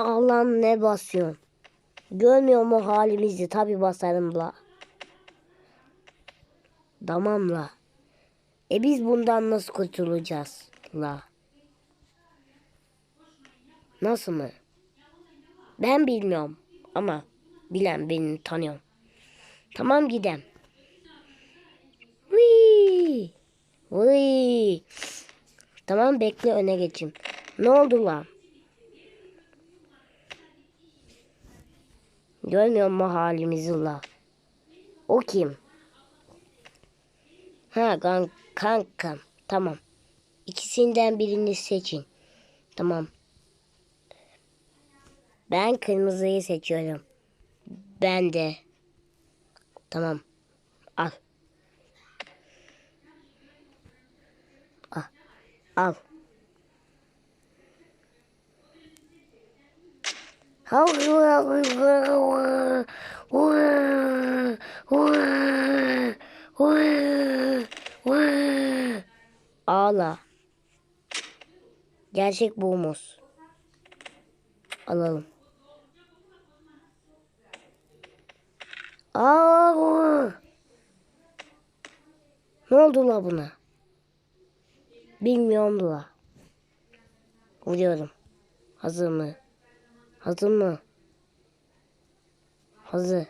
Allah'ım ne basıyorsun? Görmüyor mu halimizi? Tabi basarım la. Tamam la. E biz bundan nasıl kurtulacağız la? Nasıl mı? Ben bilmiyorum ama bilen beni tanıyor. Tamam gidem. Vii. Vii. Tamam bekle öne geçeyim. Ne oldu lan? Görmüyor mu halimizi la? O kim? Ha kan kankam. Tamam. İkisinden birini seçin. Tamam. Ben kırmızıyı seçiyorum. Ben de. Tamam. Al. Al. Al. Ağla. Gerçek bu muz. Alalım. Aa! Ne oldu la buna? Bilmiyorum la. Vuruyorum. Hazır mı? Hazır mı? Hazır.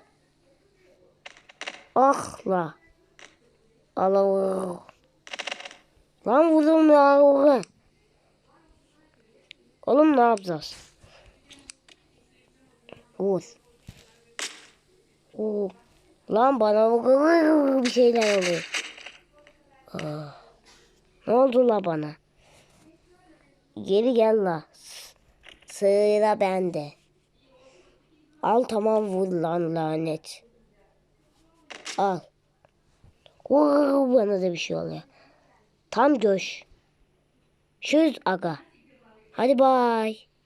Ah la. Allah. Lan vurdum ya. oğlum. Oğlum ne yapacağız? Vur. Oo. Lan bana bu bir şeyler oluyor. Aa. Ne oldu la bana? Geri gel la. Sıra bende. Al tamam vur lan lanet. Al. Oo, bana da bir şey oluyor. Tam göş. Şuz aga. Hadi bay.